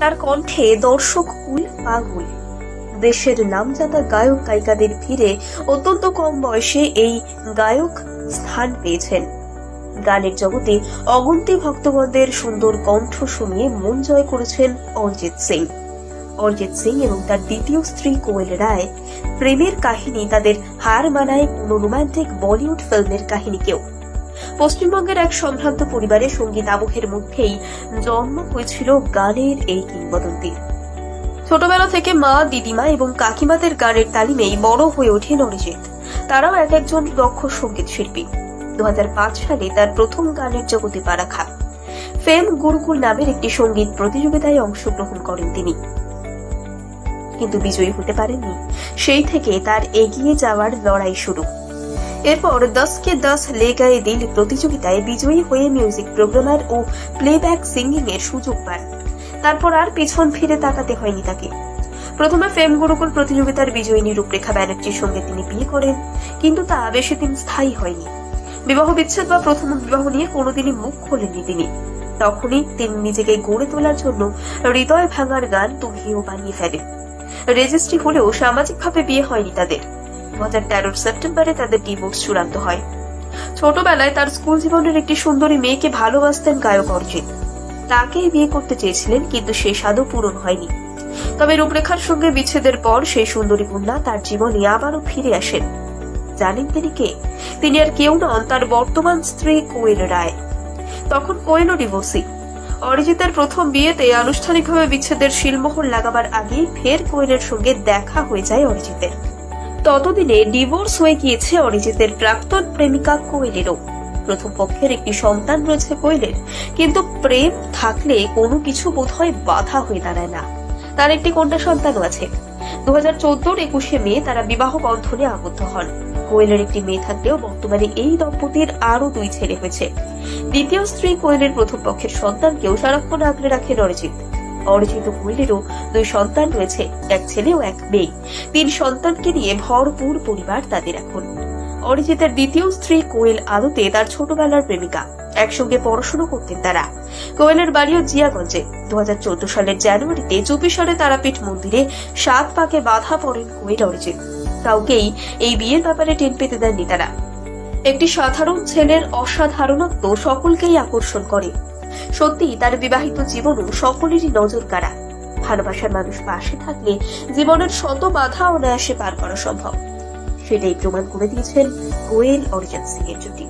তার কণ্ঠে দর্শক কুল পাগল। দেশের নামজাদা গায়ক গায়িকাদের ভিড়ে অত্যন্ত কম বয়সে এই গায়ক স্থান পেয়েছেন। গানের জগতে অগন্তি ভক্তগণদের সুন্দর কণ্ঠ শুনিয়ে মন জয় করেছেন অরিজিৎ সিং। অরিজিৎ সিং এবং তার দ্বিতীয় স্ত্রী কোয়েল রায় প্রেমের কাহিনী তাদের হার মানায় কোন রোমান্টিক বলিউড ফিল্মের কাহিনীকেও। পশ্চিমবঙ্গের এক সম্ভ্রান্ত পরিবারে সংগীত আবহের মধ্যেই জন্ম হয়েছিল গানের এই কিংবদন্তি। ছোটবেলা থেকে মা, দিদিমা এবং কাকিমাদের গানের তালিমেই বড় হয়ে ওঠেন অরিজিৎ। তারাও এক একজন দক্ষ সংগীত শিল্পী দু হাজার পাঁচ সালে তার প্রথম গানের জগতে পা রাখা। ফেম গুরুকুল নামের একটি সংগীত প্রতিযোগিতায় অংশগ্রহণ করেন তিনি। কিন্তু বিজয়ী হতে পারেননি। সেই থেকে তার এগিয়ে যাওয়ার লড়াই শুরু। এরপর দশ কে দশ লে গায়ে দিল প্রতিযোগিতায় বিজয়ী হয়ে মিউজিক প্রোগ্রামার ও প্লেব্যাক সিঙ্গিং এর সুযোগ পান। তারপর আর পেছন ফিরে তাকাতে হয়নি তাকে। প্রথমে ফেম গুরুকুল প্রতিযোগিতার বিজয়িনী রূপরেখা ব্যানার্জির সঙ্গে তিনি বিয়ে করেন, কিন্তু তা বেশি দিন স্থায়ী হয়নি। বিবাহ বিচ্ছেদ বা প্রথম বিবাহ নিয়ে কোনোদিনই মুখ খোলেননি তিনি। তখনই তিনি নিজেকে গড়ে তোলার জন্য হৃদয় ভাঙার গান তুমিও বানিয়ে ফেলেন। রেজিস্ট্রি হলেও সামাজিকভাবে বিয়ে হয়নি তাদের। দু হাজার সেপ্টেম্বরে তাদের ডিভোর্স চূড়ান্ত হয়। ছোটবেলায় তার স্কুল জীবনের একটি সুন্দরী মেয়েকে ভালোবাসতেন গায়ক অর্জিত তাকেই বিয়ে করতে চেয়েছিলেন, কিন্তু সে স্বাদও পূরণ হয়নি। তবে রূপরেখার সঙ্গে বিচ্ছেদের পর সেই সুন্দরী কন্যা তার জীবনে আবারও ফিরে আসেন। জানেন তিনি কে? তিনি আর কেউ নন, তার বর্তমান স্ত্রী কোয়েল রায়। তখন কোয়েলও ডিভোর্সি অরিজিতের প্রথম বিয়েতে আনুষ্ঠানিকভাবে বিচ্ছেদের শিলমোহর লাগাবার আগেই ফের কোয়েলের সঙ্গে দেখা হয়ে যায় অরিজিতের। ততদিনে ডিভোর্স হয়ে গিয়েছে অরিজিতের প্রাক্তন প্রেমিকা কোয়েলেরও। প্রথম পক্ষের একটি সন্তান রয়েছে কোয়েলের, কিন্তু প্রেম থাকলে কোনো কিছু বোধহয় বাধা হয়ে দাঁড়ায় না। তার একটি কন্যা সন্তানও আছে। দু হাজার চোদ্দোর একুশে মে তারা বিবাহ বন্ধনে আবদ্ধ হন। কোয়েলের একটি মেয়ে থাকলেও বর্তমানে এই দম্পতির আরও দুই ছেলে হয়েছে। দ্বিতীয় স্ত্রী কোয়েলের প্রথম পক্ষের সন্তানকেও সারাক্ষণ আগলে রাখেন অরিজিৎ। অরিজিৎ ও কোয়েলেরও দুই সন্তান রয়েছে, এক ছেলে ও এক মেয়ে। তিন সন্তানকে নিয়ে ভরপুর পরিবার তাদের এখন। অরিজিতের দ্বিতীয় স্ত্রী কোয়েল আদতে তার ছোটবেলার প্রেমিকা। একসঙ্গে পড়াশুনো করতেন তারা। কোয়েলের বাড়িও জিয়াগঞ্জে। দু হাজার চোদ্দ সালের জানুয়ারিতে চুপিসরে তারাপীঠ মন্দিরে সাত পাকে বাধা পড়েন কোয়েল অরিজিৎ। কাউকেই এই বিয়ের ব্যাপারে টেন পেতে দেননি তারা। একটি সাধারণ ছেলের অসাধারণত্ব সকলকেই আকর্ষণ করে। সত্যি তার বিবাহিত জীবনও সকলেরই নজর কাড়া ভালোবাসার মানুষ পাশে থাকলে জীবনের শত বাধা অনায়াসে পার করা সম্ভব। সেটাই প্রমাণ করে দিয়েছেন গোয়েল অরিজিৎ সিং এর জুটি।